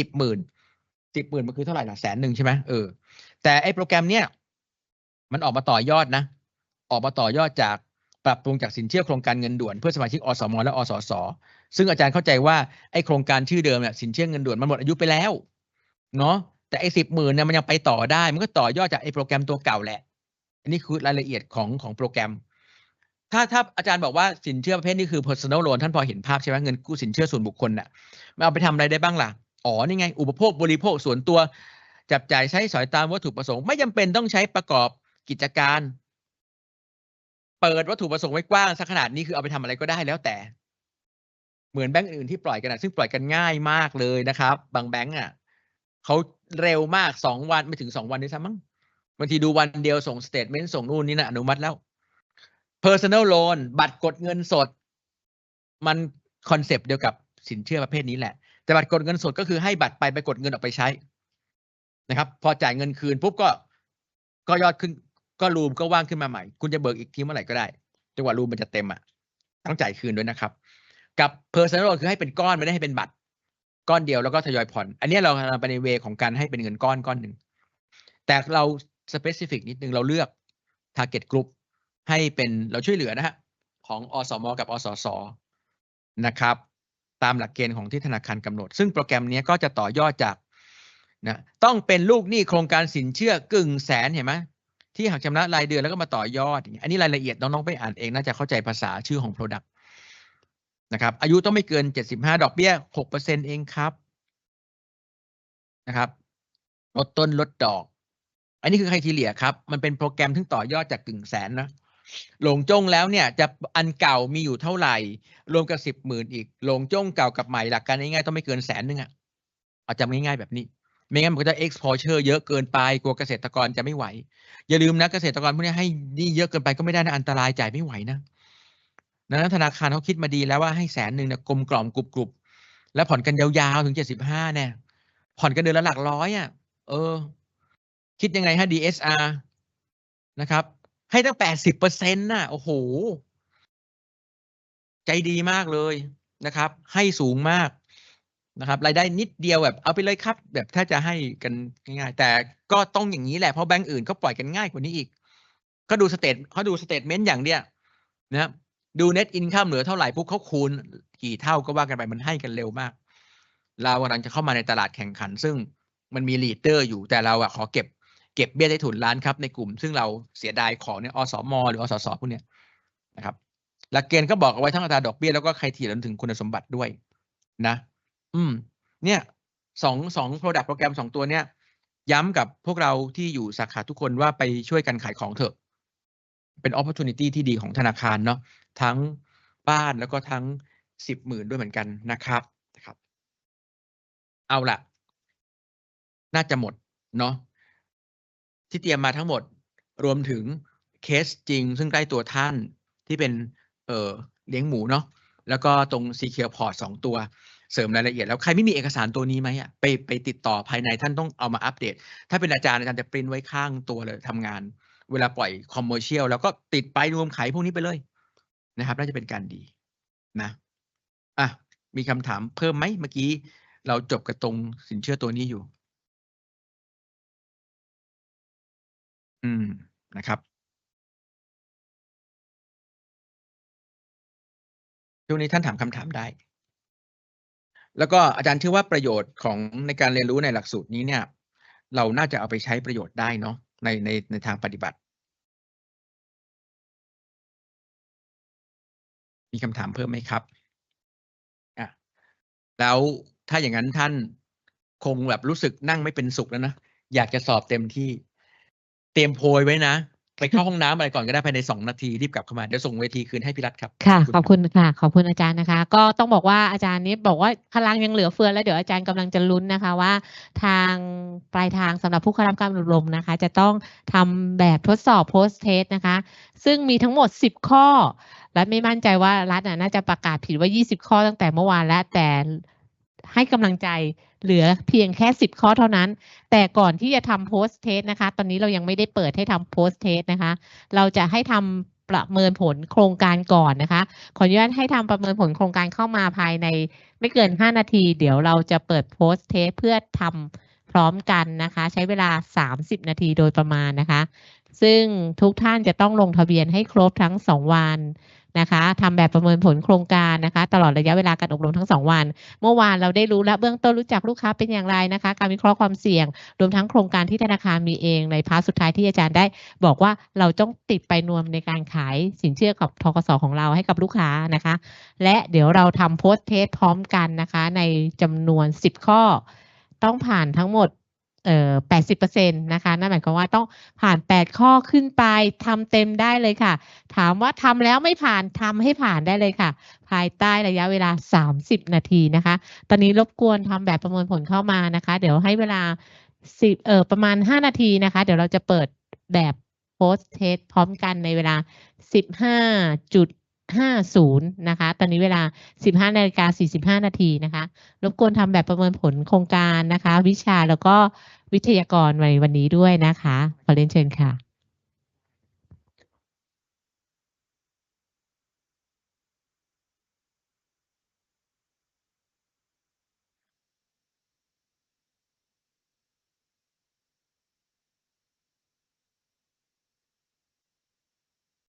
สิบหมื่นสิบหมื่นมันคือเท่าไหร่ล่ะแสนหนึ่งใช่ไหมเออแต่ไอ้โปรแกรมเนี้ยมันออกมาต่อยอดนะ ออกมาต่อยอดจากปรับปรุงจากสินเชื่อโครงการเงินด่วนเพื่อสมาชิกอสมและอสสซึ่งอาจารย์เข้าใจว่าไอ้โครงการชื่อเดิมเนี่ยสินเชื่อเงินด่วนมันหมดอายุไปแล้ว เนาะแต่ไอ้สิบหมื่นเนี่ยมันยังไปต่อได้ มันก็ต่อยอดจากไอ้โปรแกรมตัวเก่าแหละ อันนี้คือรายละเอียดของของโปรแกรม ถ้าถ้าอาจารย์บอกว่าสินเชื่อประเภทนี้คือ personal loan ท่านพอเห็นภาพใช่ไหมเงินกู้สินเชื่อส่วนบุคคลน่ะมันเอาไปทำอะไรได้บ้างล่ะ อ๋อนี่ไง อุปโภคบริโภคส่วนตัว จับจ่ายใช้สอยตามวัตถุประสงค์ไม่จำเป็นต้องใช้ประกอบกิจการ เปิดวัตถุประสงค์ไว้กว้างสักขนาดนี้คือเอาไปทำอะไรก็ได้แล้วแต่ เหมือนแบงก์อื่นที่ปล่อยกันนะซึ่งปล่อยกันง่ายมากเลยนะครับ บางแบงก์อะเขาเร็วมากสองวันไม่ถึงสองวันด้วยซ้ำมั้งบางทีดูวันเดียวส่งสเตทเมนต์ส่งนู่นนี่นะอนุมัติแล้ว personal loan บัตรกดเงินสด มันคอนเซปต์เดียวกับสินเชื่อประเภทนี้แหละ แต่บัตรกดเงินสดก็คือให้บัตรไปไปกดเงินออกไปใช้นะครับ พอจ่ายเงินคืนปุ๊บก็ก็ยอดขึ้น ก็รูมก็ว่างขึ้นมาใหม่ คุณจะเบิกอีกทีเมื่อไหร่ก็ได้จนกว่ารูมมันจะเต็มอะต้องจ่ายคืนด้วยนะครับ กับ personal loan คือให้เป็นก้อนไม่ได้ให้เป็นบัตร ก้อนเดียวแล้วก็ทยอยผ่อน อันนี้เราทำไปในเวของการให้เป็นเงินก้อนก้อนหนึ่งแต่เรา specific นิดนึงเราเลือก target group ให้เป็นเราช่วยเหลือนะฮะของอสม กับอสสนะครับ ตามหลักเกณฑ์ของที่ธนาคารกำหนด ซึ่งโปรแกรมนี้ก็จะต่อยอดจากนะต้องเป็นลูกหนี้โครงการสินเชื่อกึ่งแสนเห็นไหมที่หักชำระรายเดือนแล้วก็มาต่อยอด อันนี้รายละเอียดน้องๆไปอ่านเองน่าจะเข้าใจภาษาชื่อของ Product นะครับ อายุต้องไม่เกิน 75 ดอกเบี้ย 6%เองครับนะครับ ลดต้นลดดอก อันนี้คือไครทีเหลียครับ มันเป็นโปรแกรมที่ต่อยอดจากกึ่งแสนนะ หลงจงแล้วเนี่ยจะอันเก่ามีอยู่เท่าไหร่ รวมกับสิบหมื่นอีก หลงจงเก่ากับใหม่หลักการง่ายๆต้องไม่เกินแสนนึงอะเอาจำง่ายๆแบบนี้ ไม่งั้นมันก็จะ exposure เยอะเกินไปกลัวเกษตรกรจะไม่ไหว อย่าลืมนะเกษตรกรพวกนี้ให้นี่เยอะเกินไปก็ไม่ได้นะอันตรายจ่ายไม่ไหวนะดังนั้นธนาคารเขาคิดมาดีแล้วว่าให้แสนหนึ่งเนี่ยกลมกล่อมกรุบกรุบแล้วผ่อนกันยาวๆถึงเจ็ดสิบห้าเนี่ยผ่อนกันเดือนละหลักร้อยอะ เออ คิดยังไงฮะ DSR นะครับ ให้ตั้งแปดสิบเปอร์เซ็นต์น่ะ โอ้โห ใจดีมากเลยนะครับ ให้สูงมากนะครับ รายได้นิดเดียวแบบเอาไปเลยครับ แบบถ้าจะให้กันง่ายๆ แต่ก็ต้องอย่างนี้แหละเพราะแบงก์อื่นเขาปล่อยกันง่ายกว่านี้อีก ก็ดูสเตทเขาดูสเตทเมนต์อย่างเดียวนะครับดู net income เหลือเท่าไหร่ปุ๊บเขาคูณกี่เท่าก็ว่ากันไปมันให้กันเร็วมาก เรากำลังจะเข้ามาในตลาดแข่งขัน ซึ่งมันมีลีดเดอร์อยู่แต่เราอะขอเก็บ ก็บเบี้ยใต้ถุนร้านครับในกลุ่ม ซึ่งเราเสียดายของเนี่ยอสมหรืออสสพวกเนี้ยนะครับหลักเกณฑ์ก็บอกเอาไว้ทั้งอัตราดอกเบี้ยแล้วก็ใครที่รวมถึงคุณสมบัติด้วยนะ อืม เนี่ยสองสอง product โปรแกรมสองตัวเนี้ยย้ำกับพวกเราที่อยู่สาขาทุกคนว่าไปช่วยกันขายของเถอะ เป็น opportunity ที่ดีของธนาคารเนาะทั้งบ้านแล้วก็ทั้งสิบหมื่นด้วยเหมือนกันนะครับนะครับ เอาล่ะน่าจะหมดเนาะ ที่เตรียมมาทั้งหมดรวมถึงเคสจริง ซึ่งใกล้ตัวท่านที่เป็นเอ่อเลี้ยงหมูเนาะแล้วก็ตรง Secure Port สองตัวเสริมรายละเอียด แล้วใครไม่มีเอกสารตัวนี้ไหมอะไปไปติดต่อภายในท่านต้องเอามาอัปเดต ถ้าเป็นอาจารย์อาจารย์จะปริ้นไว้ข้างตัวเลยทำงาน เวลาปล่อยคอมเมอร์เชียลแล้วก็ติดไปรวมขายพวกนี้ไปเลยนะครับน่าจะเป็นการดีนะอะมีคำถามเพิ่มไหมเมื่อกี้ เราจบกับตรงสินเชื่อตัวนี้อยู่ อืม นะครับ ช่วงนี้ท่านถามคำถามได้ แล้วก็อาจารย์เชื่อว่าประโยชน์ของในการเรียนรู้ในหลักสูตรนี้เนี่ย เราน่าจะเอาไปใช้ประโยชน์ได้เนาะในในในทางปฏิบัติ มีคำถามเพิ่มไหมครับอะแล้วถ้าอย่างนั้นท่านคงแบบรู้สึกนั่งไม่เป็นสุขแล้วนะ อยากจะสอบเต็มที่ เตรียมโพยไว้นะ ไปเข้าห้องน้ำอะไรก่อนก็ได้ภายในสองนาทีรีบกลับเข้ามาเดี๋ยวส่งเวทีคืนให้พี่รัฐครับค่ะขขออบบคุคุณณค่ะ ขอบคุณอาจารย์นะคะ ก็ต้องบอกว่าอาจารย์นี้บอกว่าพลังยังเหลือเฟือแล้วเดี๋ยวอาจารย์กำลังจะลุ้นนะคะว่า ทางปลายทางสำหรับผู้เข้ารับการอบรมนะคะ จะต้องทำแบบทดสอบ post test นะคะ ซึ่งมีทั้งหมด 10 ข้อและไม่มั่นใจว่ารัฐน่ะน่าจะประกาศผิดว่า 20 ข้อตั้งแต่เมื่อวานแล้วแต่ ให้กำลังใจเหลือเพียงแค่ 10 ข้อเท่านั้น แต่ก่อนที่จะทำ post test นะคะ ตอนนี้เรายังไม่ได้เปิดให้ทำ post test นะคะ เราจะให้ทำประเมินผลโครงการก่อนนะคะ ขออนุญาตให้ทำประเมินผลโครงการเข้ามาภายในไม่เกิน 5 นาที เดี๋ยวเราจะเปิดโพสต์เทปเพื่อทำพร้อมกันนะคะ ใช้เวลา 30 นาทีโดยประมาณนะคะ ซึ่งทุกท่านจะต้องลงทะเบียนให้ครบทั้ง 2 วัน นะคะทำแบบประเมินผลโครงการนะคะ ตลอดระยะเวลาการอบรมทั้ง 2 วัน เมื่อวานเราได้รู้แล้วเบื้องต้นรู้จักลูกค้าเป็นอย่างไรนะคะ การวิเคราะห์ความเสี่ยง รวมทั้งโครงการที่ธนาคารมีเองในพาร์ทสุดท้ายที่อาจารย์ได้ บอกว่าเราต้องติดไปนวมในการขายสินเชื่อกับทกสของเราให้กับลูกค้านะคะ และเดี๋ยวเราทำโพสเทสพร้อมกันนะคะ ในจำนวน 10 ข้อ ต้องผ่านทั้งหมด เอ่อ80%นะคะ นั่นหมายความว่าต้องผ่าน8ข้อขึ้นไปทำเต็มได้เลยค่ะ ถามว่าทำแล้วไม่ผ่านทำให้ผ่านได้เลยค่ะ ภายใต้ระยะเวลา30นาทีนะคะ ตอนนี้รบกวนทำแบบประเมินผลเข้ามานะคะ เดี๋ยวให้เวลาสิบเออประมาณ5นาทีนะคะ เดี๋ยวเราจะเปิดแบบโพสเทสพร้อมกันในเวลา 15.50 นะคะ ตอนนี้เวลา 15นาฬิกา45 นาทีนะคะ รบกวนทำแบบประเมินผลโครงการนะคะ วิชาแล้วก็วิทยากรในวันนี้ด้วยนะคะ ขอเรียนเชิญค่ะ